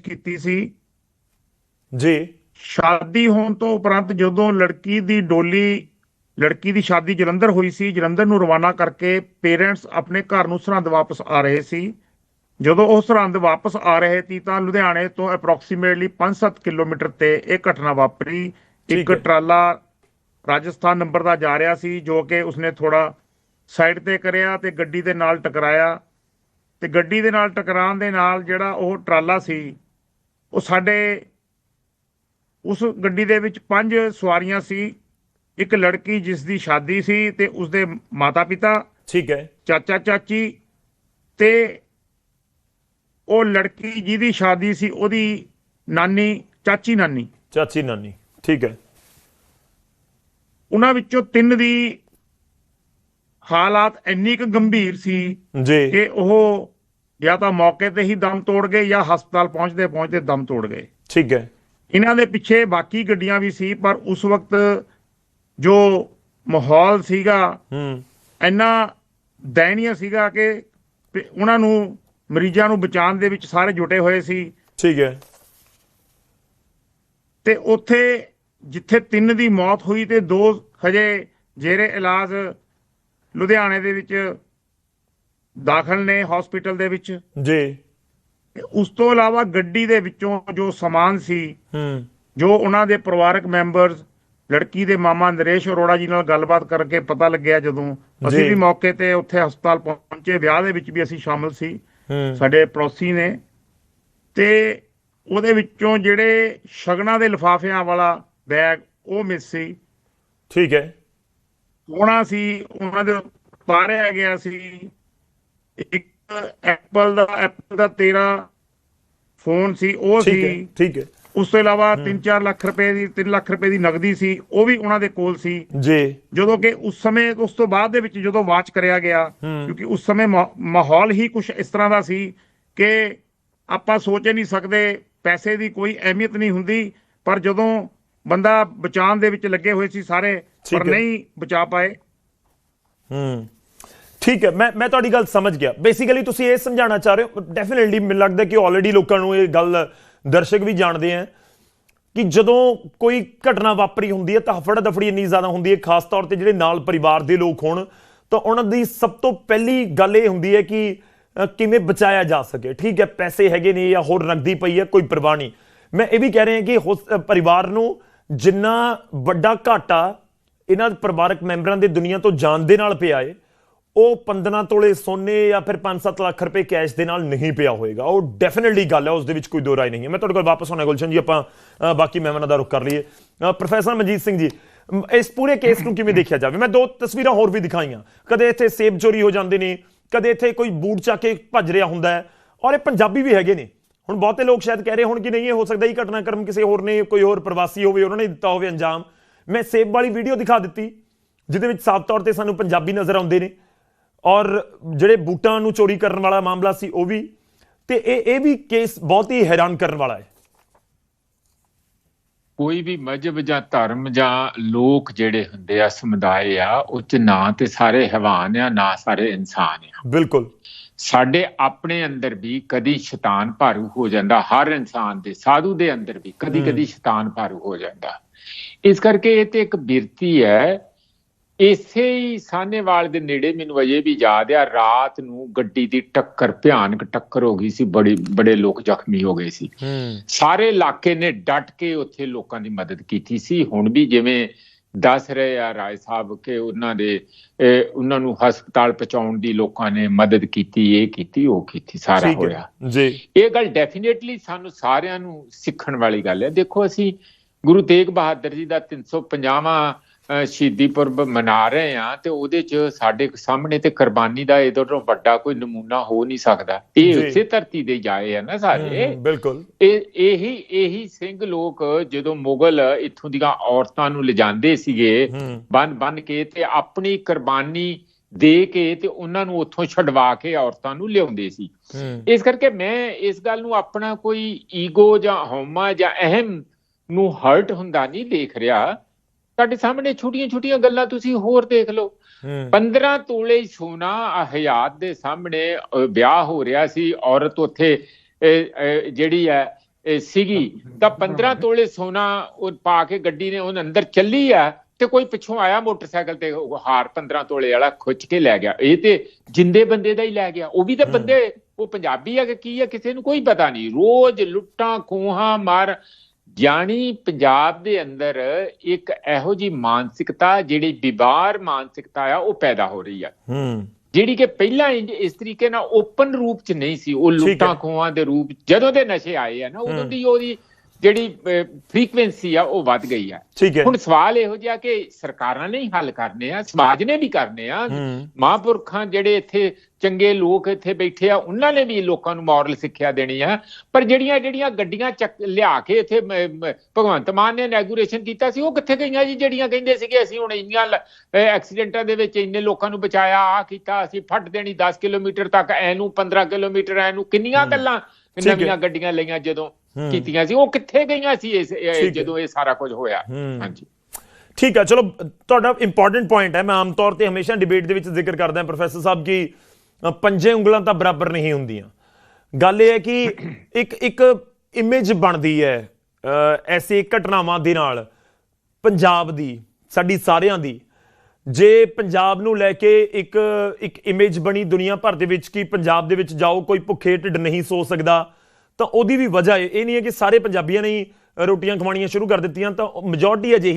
ਕੀਤੀ ਸੀ। ਜੀ। ਸ਼ਾਦੀ ਹੋਣ ਤੋਂ ਉਪਰੰਤ ਜਦੋਂ ਲੜਕੀ ਦੀ ਡੋਲੀ ਲੜਕੀ ਦੀ ਸ਼ਾਦੀ ਜਲੰਧਰ ਹੋਈ ਸੀ ਜਲੰਧਰ ਨੂੰ ਰਵਾਨਾ ਕਰਕੇ ਪੇਰੈਂਟਸ ਆਪਣੇ ਘਰ ਨੂੰ ਸਰਹੰਦ ਵਾਪਸ ਆ ਰਹੇ ਸੀ। ਜਦੋਂ ਉਹ ਸਰਹੰਦ ਵਾਪਸ ਆ ਰਹੇ ਸੀ ਤਾਂ ਲੁਧਿਆਣੇ ਤੋਂ ਅਪਰੋਕਸੀਮੇਟਲੀ 5-7 ਕਿਲੋਮੀਟਰ ਤੇ ਇਹ ਘਟਨਾ ਵਾਪਰੀ। ਇੱਕ। ਟਰਾਲਾ ਰਾਜਸਥਾਨ ਨੰਬਰ ਦਾ ਜਾ ਰਿਹਾ ਸੀ ਜੋ ਕਿ ਉਸਨੇ ਥੋੜਾ ਸਾਈਡ ਤੇ ਕਰਿਆ ਤੇ ਗੱਡੀ ਦੇ ਨਾਲ ਟਕਰਾਇਆ। ਤੇ ਗੱਡੀ ਦੇ ਨਾਲ ਟਕਰਾਉਣ ਦੇ ਨਾਲ ਜਿਹੜਾ ਉਹ ਟਰਾਲਾ ਸੀ ਉਹ ਸਾਡੇ ਉਸ ਗੱਡੀ ਦੇ ਵਿੱਚ ਪੰਜ ਸਵਾਰੀਆਂ ਸੀ। ਇੱਕ ਲੜਕੀ ਜਿਸ ਦੀ ਸ਼ਾਦੀ ਸੀ ਤੇ ਉਸਦੇ ਮਾਤਾ-ਪਿਤਾ ਠੀਕ ਹੈ। ਚਾਚਾ ਚਾਚੀ ਤੇ ਉਹ ਲੜਕੀ ਜਿਹਦੀ ਸ਼ਾਦੀ ਸੀ ਉਹਦੀ ਨਾਨੀ ਚਾਚੀ ਨਾਨੀ। ਚਾਚੀ ਨਾਨੀ ਠੀਕ ਹੈ। ਉਹਨਾਂ ਵਿੱਚੋਂ ਤਿੰਨ ਦੀ ਹਾਲਾਤ ਇੰਨੀ ਕੁ ਗੰਭੀਰ ਸੀ ਜੀ। ਕਿ ਉਹ ਜਾਂ ਤਾਂ ਮੌਕੇ ਤੇ ਹੀ ਦਮ ਤੋੜ ਗਏ ਜਾਂ ਹਸਪਤਾਲ ਪਹੁੰਚਦੇ ਪਹੁੰਚਦੇ ਦਮ ਤੋੜ ਗਏ। ਠੀਕ ਹੈ। ਇਹਨਾਂ ਦੇ ਪਿੱਛੇ ਬਾਕੀ ਗੱਡੀਆਂ ਵੀ ਸੀ ਪਰ ਉਸ ਵਕਤ ਜੋ ਮਾਹੌਲ ਸੀਗਾ ਹੂੰ। ਇੰਨਾ ਦਇਨੀय ਸੀਗਾ ਕਿ ਉਹਨਾਂ ਨੂੰ ਮਰੀਜ਼ਾਂ ਨੂੰ ਬਚਾਉਣ ਦੇ ਵਿੱਚ ਸਾਰੇ ਜੁਟੇ ਹੋਏ ਸੀ। ਠੀਕ ਹੈ। ਤੇ ਉੱਥੇ ਜਿੱਥੇ ਤਿੰਨ ਦੀ ਮੌਤ ਹੋਈ ਤੇ ਦੋ ਹਜੇ ਜੇਰੇ ਇਲਾਜ ਲੁਧਿਆਣੇ ਦੇ ਵਿੱਚ ਦਾਖਲ ਨੇ ਹਸਪੀਟਲ ਦੇ ਵਿੱਚ। ਜੀ। ਉਸ ਤੋਂ ਇਲਾਵਾ ਗੱਡੀ ਦੇ ਵਿੱਚੋਂ ਜੋ ਸਮਾਨ ਸੀ ਹੂੰ। ਜੋ ਉਹਨਾਂ ਦੇ ਪਰਿਵਾਰਕ ਮੈਂਬਰਸ ਲੜਕੀ ਦੇ ਮਾਮਾ ਨਰੇਸ਼ ਅਰੋੜਾ ਜੀ ਨਾਲ ਗੱਲਬਾਤ ਕਰਕੇ ਪਤਾ ਲੱਗਿਆ ਜਦੋਂ ਅਸੀਂ। ਵੀ ਮੌਕੇ ਤੇ ਉੱਥੇ ਹਸਪਤਾਲ ਪਹੁੰਚੇ ਵਿਆਹ ਦੇ ਵਿੱਚ ਵੀ ਅਸੀਂ ਸ਼ਾਮਲ ਸੀ। ਹੂੰ। ਸਾਡੇ ਪੜੋਸੀ ਨੇ। ਤੇ ਉਹਦੇ ਵਿੱਚੋਂ ਜਿਹੜੇ ਸ਼ਗਨਾਂ ਦੇ ਲਿਫਾਫਿਆਂ ਵਾਲਾ ਬੈਗ ਉਹ ਮਿਸ ਸੀ। ਠੀਕ ਹੈ। ਸੋਹਣਾ ਸੀ ਉਹਨਾਂ ਦੇ ਉਤਾਰਿਆ ਗਿਆ ਸੀ। ਇੱਕ ਐਪਲ ਦਾ ਐਪਲ ਦਾ 13 ਫੋਨ ਸੀ ਉਹ ਸੀ। ਠੀਕ ਹੈ। ਉਸ ਤੋਂ ਇਲਾਵਾ 3-4 ਲੱਖ ਰੁਪਏ ਦੀ 3 ਲੱਖ ਰੁਪਏ ਦੀ ਨਗਦੀ ਸੀ ਉਹ ਵੀ ਉਹਨਾਂ ਦੇ ਕੋਲ ਸੀ। ਜੀ। ਜਦੋਂ ਕਿ ਉਸ ਸਮੇਂ ਉਸ ਤੋਂ ਬਾਅਦ ਦੇ ਵਿੱਚ ਜਦੋਂ ਵਾਚ ਕਰਿਆ ਗਿਆ। ਕਿਉਂਕਿ ਉਸ ਸਮੇਂ ਮਾਹੌਲ ਹੀ ਕੁਝ ਇਸ ਤਰ੍ਹਾਂ ਦਾ ਸੀ ਕਿ ਆਪਾਂ ਸੋਚ ਨਹੀਂ ਸਕਦੇ ਪੈਸੇ ਦੀ ਕੋਈ ਅਹਿਮੀਅਤ ਨਹੀਂ ਹੁੰਦੀ ਪਰ ਜਦੋਂ ਬੰਦਾ ਬਚਾਉਣ ਦੇ ਵਿੱਚ ਲੱਗੇ ਹੋਏ ਸੀ ਸਾਰੇ ਪਰ। ਨਹੀਂ ਬਚਾ ਪਾਏ। ਹੂੰ। ਠੀਕ ਹੈ, ਮੈਂ ਮੈਂ ਤੁਹਾਡੀ ਗੱਲ ਸਮਝ ਗਿਆ। ਬੇਸਿਕਲੀ ਤੁਸੀਂ ਇਹ ਸਮਝਾਉਣਾ ਚਾਹ ਰਹੇ ਹੋ ਡੈਫੀਨਿਟਲੀ ਮੈਨੂੰ ਲੱਗਦਾ ਕਿ ਆਲਰੇਡੀ ਲੋਕਾਂ ਨੂੰ ਇਹ ਗੱਲ ਦਰਸ਼ਕ ਵੀ ਜਾਣਦੇ ਆ ਕਿ ਜਦੋਂ ਕੋਈ ਘਟਨਾ ਵਾਪਰੀ ਹੁੰਦੀ ਹੈ, ਤਾਂ ਹਫੜਾ ਦਫੜੀ ਇੰਨੀ ਜ਼ਿਆਦਾ ਹੁੰਦੀ ਹੈ, ਖਾਸ ਤੌਰ ਤੇ ਜਿਹੜੇ ਨਾਲ ਪਰਿਵਾਰ ਦੇ ਲੋਕ ਹੋਣ, ਤਾਂ ਉਹਨਾਂ ਦੀ ਸਭ ਤੋਂ ਪਹਿਲੀ ਗੱਲ ਇਹ ਹੁੰਦੀ ਹੈ ਕਿ ਕਿਵੇਂ ਬਚਾਇਆ ਜਾ ਸਕੇ। ਠੀਕ ਹੈ, ਪੈਸੇ ਹੈਗੇ ਨੇ ਜਾਂ ਹੋਰ ਨਕਦੀ ਪਈ ਹੈ, ਕੋਈ ਪਰਵਾਹ ਨਹੀਂ। ਮੈਂ ਇਹ ਵੀ ਕਹਿ ਰਿਹਾ ਕਿ ਹੋਸ- ਪਰਿਵਾਰ ਨੂੰ ਜਿੰਨਾ ਵੱਡਾ ਘਾਟਾ ਇਹਨਾਂ ਪਰਿਵਾਰਕ ਮੈਂਬਰਾਂ ਦੇ ਦੁਨੀਆ ਤੋਂ ਜਾਣ ਦੇ ਨਾਲ ਪਿਆ ਏ ਉਹ 15 ਤੋਲੇ ਸੋਨੇ ਜਾਂ ਫਿਰ 5-7 ਲੱਖ ਰੁਪਏ ਕੈਸ਼ ਦੇ ਨਾਲ ਨਹੀਂ ਪਿਆ ਹੋਏਗਾ। ਉਹ ਡੈਫੀਨਿਟਲੀ ਗੱਲ ਹੈ ਉਸ ਦੇ ਵਿੱਚ ਕੋਈ ਦੋ ਰਾਏ ਨਹੀਂ ਹੈ। ਮੈਂ ਤੁਹਾਡੇ ਕੋਲ ਵਾਪਸ ਆਉਣਾ ਗੁਲਸ਼ਨ ਜੀ ਆਪਾਂ ਅ, ਬਾਕੀ ਮਹਿਮਾਨਾਂ ਦਾ ਰੁਖ ਕਰ ਲਈਏ। ਪ੍ਰੋਫੈਸਰ ਮਨਜੀਤ ਸਿੰਘ ਜੀ ਇਸ ਪੂਰੇ ਕੇਸ ਨੂੰ ਕਿਵੇਂ ਦੇਖਿਆ ਜਾਵੇ? ਮੈਂ ਦੋ ਤਸਵੀਰਾਂ ਹੋਰ ਵੀ ਦਿਖਾਈਆਂ। ਕਦੇ ਇੱਥੇ ਸੇਬ ਚੋਰੀ ਹੋ ਜਾਂਦੇ ਨੇ ਕਦੇ ਇੱਥੇ ਕੋਈ ਬੂਟ ਚੱਕ ਕੇ ਭੱਜ ਰਿਹਾ ਹੁੰਦਾ ਹੈ ਔਰ ਇਹ ਪੰਜਾਬੀ ਵੀ ਹੈਗੇ ਨੇ। ਹੁਣ ਬਹੁਤੇ ਲੋਕ ਸ਼ਾਇਦ ਕਹਿ ਰਹੇ ਹੋਣ ਕਿ ਨਹੀਂ ਇਹ ਹੋ ਸਕਦਾ ਹੀ ਘਟਨਾਕ੍ਰਮ ਕਿਸੇ ਹੋਰ ਨੇ ਕੋਈ ਹੋਰ ਪ੍ਰਵਾਸੀ ਹੋਵੇ ਉਹਨਾਂ ਨੇ ਦਿੱਤਾ ਹੋਵੇ ਅੰਜਾਮ। ਮੈਂ ਸੇਬ ਵਾਲੀ ਵੀਡੀਓ ਦਿਖਾ ਦਿੱਤੀ ਜਿਹਦੇ ਵਿੱਚ ਸਾਫ਼ ਤੌਰ ਤੇ ਸਾਨੂੰ ਪੰਜਾਬੀ ਨਜ਼ਰ ਆਉਂਦੇ ਨੇ। ਔਰ ਜਿਹੜੇ ਬੂਟਾਂ ਨੂੰ ਚੋਰੀ ਕਰਨ ਵਾਲਾ ਮਾਮਲਾ ਸੀ ਉਹ ਵੀ ਤੇ ਇਹ ਇਹ ਵੀ ਕੇਸ ਬਹੁਤ ਹੀ ਹੈਰਾਨ ਕਰਨ ਵਾਲਾ ਹੈ। ਕੋਈ ਵੀ ਮਜਹਬ ਜਾਂ ਧਰਮ ਜਾਂ ਲੋਕ ਜਿਹੜੇ ਹੁੰਦੇ ਆ ਸਮੁਦਾਇ ਆ ਉਹ ਚ ਨਾ ਤੇ ਸਾਰੇ ਹੈਵਾਨ ਆ ਨਾ ਸਾਰੇ ਇਨਸਾਨ ਆ। ਬਿਲਕੁਲ। ਸਾਡੇ ਆਪਣੇ ਅੰਦਰ ਵੀ ਕਦੀ ਸ਼ੈਤਾਨ ਭਾਰੂ ਹੋ ਜਾਂਦਾ ਹਰ ਇਨਸਾਨ ਦੇ ਸਾਧੂ ਦੇ ਅੰਦਰ ਵੀ ਕਦੀ। ਕਦੀ ਸ਼ੈਤਾਨ ਭਾਰੂ ਹੋ ਜਾਂਦਾ। ਇਸ ਕਰਕੇ ਇਹ ਤੇ ਇੱਕ ਬਿਰਤੀ ਹੈ ਇਸੇ ਹੀ ਸਾਹਨੇਵਾਲ ਦੇ ਨੇੜੇ ਮੈਨੂੰ ਅਜੇ ਵੀ ਯਾਦ ਆ ਰਾਤ ਨੂੰ ਗੱਡੀ ਦੀ ਟੱਕਰ ਭਿਆਨਕ ਟੱਕਰ ਹੋ ਗਈ ਸੀ ਬੜੇ ਬੜੇ ਲੋਕ ਜ਼ਖਮੀ ਹੋ ਗਏ ਸੀ। ਸਾਰੇ ਇਲਾਕੇ ਨੇ ਡਟ ਕੇ ਉੱਥੇ ਲੋਕਾਂ ਦੀ ਮਦਦ ਕੀਤੀ ਸੀ। ਹੁਣ ਵੀ ਜਿਵੇਂ ਦੱਸ ਰਹੇ ਆ ਰਾਏ ਸਾਹਿਬ ਕਿ ਉਹਨਾਂ ਦੇ ਉਹਨਾਂ ਨੂੰ ਹਸਪਤਾਲ ਪਹੁੰਚਾਉਣ ਦੀ ਲੋਕਾਂ ਨੇ ਮਦਦ ਕੀਤੀ ਇਹ ਕੀਤੀ ਉਹ ਕੀਤੀ ਸਾਰਾ ਹੋਇਆ। ਜੀ। ਇਹ ਗੱਲ ਡੈਫੀਨੇਟਲੀ ਸਾਨੂੰ ਸਾਰਿਆਂ ਨੂੰ ਸਿੱਖਣ ਵਾਲੀ ਗੱਲ ਹੈ। ਦੇਖੋ ਅਸੀਂ ਗੁਰੂ ਤੇਗ ਬਹਾਦਰ ਜੀ ਦਾ 350ਵਾਂ ਅਹ, ਸ਼ਹੀਦੀ ਪੁਰਬ ਮਨਾ ਰਹੇ ਆ ਤੇ ਉਹਦੇ ਚ ਸਾਡੇ ਸਾਹਮਣੇ ਤੇ ਕੁਰਬਾਨੀ ਦਾ ਇਹਦੇ ਤੋਂ ਵੱਡਾ ਕੋਈ ਨਮੂਨਾ ਹੋ ਨਹੀਂ ਸਕਦਾ। ਇਹ। ਉਸੇ ਧਰਤੀ ਦੇ ਜਾਏ ਆ ਨਾ ਸਾਰੇ। ਬਿਲਕੁਲ। ਇਹ ਇਹੀ ਇਹੀ ਸਿੰਘ ਲੋਕ ਜਦੋਂ ਮੁਗਲ ਇੱਥੋਂ ਦੀਆਂ ਔਰਤਾਂ ਨੂੰ ਲਿਜਾਂਦੇ ਸੀਗੇ ਬੰਨ ਬੰਨ ਕੇ ਤੇ ਆਪਣੀ ਕੁਰਬਾਨੀ ਦੇ ਕੇ ਤੇ ਉਹਨਾਂ ਨੂੰ ਉੱਥੋਂ ਛਡਵਾ ਕੇ ਔਰਤਾਂ ਨੂੰ ਲਿਆਉਂਦੇ ਸੀ। ਇਸ ਕਰਕੇ ਮੈਂ ਇਸ ਗੱਲ ਨੂੰ ਆਪਣਾ ਕੋਈ ਈਗੋ ਜਾਂ ਹਉਮਾ ਜਾਂ ਅਹਿਮ ਨੂੰ ਹਰਟ ਹੁੰਦਾ ਨਹੀਂ ਦੇਖ ਰਿਹਾ। ਤੁਹਾਡੇ ਸਾਹਮਣੇ ਛੋਟੀਆਂ-ਛੋਟੀਆਂ ਗੱਲਾਂ ਤੁਸੀਂ ਹੋਰ ਦੇਖ ਲਓ। ਹੂੰ। 15 ਤੋਲੇ ਸੋਨਾ ਹਯਾਤ ਦੇ ਸਾਹਮਣੇ ਵਿਆਹ ਹੋ ਰਿਹਾ ਸੀ ਔਰਤ ਉੱਥੇ ਜਿਹੜੀ ਹੈ ਸੀਗੀ। ਤਾਂ 15 ਤੋਲੇ ਸੋਨਾ ਉਹ ਪਾ ਕੇ ਗੱਡੀ ਨੇ ਉਹਨ ਅੰਦਰ ਚੱਲੀ ਆ ਤੇ ਕੋਈ ਪਿੱਛੋਂ ਆਇਆ ਮੋਟਰਸਾਈਕਲ ਤੇ ਹਾਰ 15 ਤੋਲੇ ਵਾਲਾ ਖੁੱਚ ਕੇ ਲੈ ਗਿਆ। ਇਹ ਤੇ ਜਿੰਦੇ ਬੰਦੇ ਦਾ ਹੀ ਲੈ ਗਿਆ। ਉਹ ਵੀ ਤਾਂ ਬੰਦੇ ਉਹ ਪੰਜਾਬੀ ਆ ਕਿ ਕੀ ਆ ਕਿਸੇ ਨੂੰ ਕੋਈ ਪਤਾ ਨਹੀਂ। ਰੋਜ਼ ਲੁੱਟਾਂ ਖੋਹਾਂ ਮਾਰ ਜਾਣੀ ਪੰਜਾਬ ਦੇ ਅੰਦਰ ਇੱਕ ਇਹੋ ਜੀ ਮਾਨਸਿਕਤਾ ਜਿਹੜੀ ਬਿਮਾਰ ਮਾਨਸਿਕਤਾ ਆ ਉਹ ਪੈਦਾ ਹੋ ਰਹੀ ਆ ਹੂੰ ਜਿਹੜੀ ਕਿ ਪਹਿਲਾਂ ਇਸ ਤਰੀਕੇ ਨਾਲ ਓਪਨ ਰੂਪ ਚ ਨਹੀਂ ਸੀ ਉਹ। ਲੁੱਟਾਂ ਖੋਹਾਂ ਦੇ ਰੂਪ ਜਦੋਂ ਦੇ ਨਸ਼ੇ ਆਏ ਆ ਨਾ ਉਦੋਂ। ਦੀ ਉਹਦੀ ਜਿਹੜੀ ਫ੍ਰੀਕੁਐਂਸੀ ਆ ਉਹ ਵੱਧ ਗਈ ਆ ਠੀਕ ਹੈ ਹੁਣ ਸਵਾਲ ਇਹੋ ਜਿਹਾ ਕਿ ਸਰਕਾਰਾਂ ਨੇ ਹੀ ਹੱਲ ਕਰਨੇ ਆ ਸਮਾਜ ਨੇ ਵੀ ਕਰਨੇ ਆ ਮਹਾਂਪੁਰਖਾਂ ਜਿਹੜੇ ਇੱਥੇ ਚੰਗੇ ਲੋਕ ਇੱਥੇ ਬੈਠੇ ਆ ਉਹਨਾਂ ਨੇ ਵੀ ਲੋਕਾਂ ਨੂੰ ਮੋਰਲ ਸਿੱਖਿਆ ਦੇਣੀ ਆ ਪਰ ਜਿਹੜੀਆਂ ਜਿਹੜੀਆਂ ਗੱਡੀਆਂ ਚੱਕ ਲਿਆ ਕੇ ਇੱਥੇ ਭਗਵੰਤ ਮਾਨ ਨੇ ਇਨੈਗੂਰੇਸ਼ਨ ਕੀਤਾ ਸੀ ਉਹ ਕਿੱਥੇ ਗਈਆਂ ਜੀ ਜਿਹੜੀਆਂ ਕਹਿੰਦੇ ਸੀਗੇ ਅਸੀਂ ਹੁਣ ਇੰਨੀਆਂ ਐਕਸੀਡੈਂਟਾਂ ਦੇ ਵਿੱਚ ਇੰਨੇ ਲੋਕਾਂ ਨੂੰ ਬਚਾਇਆ ਆ ਕੀਤਾ ਅਸੀਂ ਫੱਟ ਦੇਣੀ 10 ਕਿਲੋਮੀਟਰ ਤੱਕ ਐਨੂੰ 15 ਕਿਲੋਮੀਟਰ ਐਨੂੰ ਕਿੰਨੀਆਂ ਗੱਲਾਂ। ਨਵੀਆਂ ਗੱਡੀਆਂ ਲਈਆਂ ਜਦੋਂ। ਕੀਤੀਆਂ ਸੀ ਉਹ ਕਿੱਥੇ ਗਈਆਂ ਸੀ ਇਸ। ਜਦੋਂ ਇਹ ਸਾਰਾ ਕੁਝ ਹੋਇਆ। ਹਾਂਜੀ। ਠੀਕ ਹੈ ਚਲੋ ਤੁਹਾਡਾ ਇੰਪੋਰਟੈਂਟ ਪੁਆਇੰਟ ਹੈ। ਮੈਂ ਆਮ ਤੌਰ ਤੇ ਹਮੇਸ਼ਾ ਡਿਬੇਟ ਦੇ ਵਿੱਚ ਜ਼ਿਕਰ ਕਰਦਾ ਹਾਂ ਪ੍ਰੋਫੈਸਰ ਸਾਹਿਬ ਕਿ ਪੰਜੇ ਉਂਗਲਾਂ ਤਾਂ ਬਰਾਬਰ ਨਹੀਂ ਹੁੰਦੀਆਂ। ਗੱਲ ਇਹ ਹੈ ਕਿ ਇੱਕ ਇੱਕ ਇਮੇਜ ਬਣਦੀ ਹੈ ਐਸੇ ਘਟਨਾਵਾਂ ਦੇ ਨਾਲ ਪੰਜਾਬ ਦੀ ਸਾਡੀ ਸਾਰਿਆਂ ਦੀ। ਜੇ ਪੰਜਾਬ ਨੂੰ ਲੈ ਕੇ ਇੱਕ ਇੱਕ ਇਮੇਜ ਬਣੀ ਦੁਨੀਆ ਭਰ ਦੇ ਵਿੱਚ ਕਿ ਪੰਜਾਬ ਦੇ ਵਿੱਚ ਜਾਓ ਕੋਈ ਭੁੱਖੇ ਢਿੱਡ ਨਹੀਂ ਸੋ ਸਕਦਾ ਤਾਂ ਉਹਦੀ ਵੀ ਵਜ੍ਹਾ ਇਹ ਨਹੀਂ ਹੈ ਕਿ ਸਾਰੇ ਪੰਜਾਬੀਆਂ ਨੇ ਹੀ ਰੋਟੀਆਂ ਖਵਾਉਣੀਆਂ ਸ਼ੁਰੂ ਕਰ ਦਿੱਤੀਆਂ, ਤਾਂ ਮੈਜੋਰਟੀ ਅਜਿਹੀ